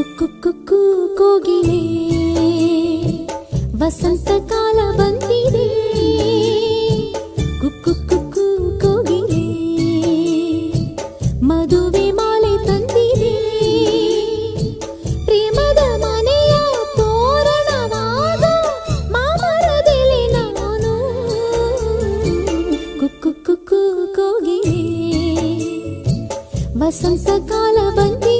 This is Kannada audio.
ಕುಕ್ಕು ಕುಕ್ಕು ಕೋಗಿಲೆ ವಸಂತ ಕಾಲ ಬಂದಿದೆ. ಕುಕ್ಕು ಕುಕ್ಕು ಕೋಗಿಲೆ ಮದುವೆ ಮಾಲೆ ತಂದಿದೆ. ಪ್ರೇಮದ ಮನೆಯ ತೋರಣವಾದ ಮಾಮರದೆಲೆ ನಾನು ಕುಕ್ಕು ಕುಕ್ಕು ಕೋಗಿಲೆ ವಸಂತ ಕಾಲ ಬಂದಿದೆ.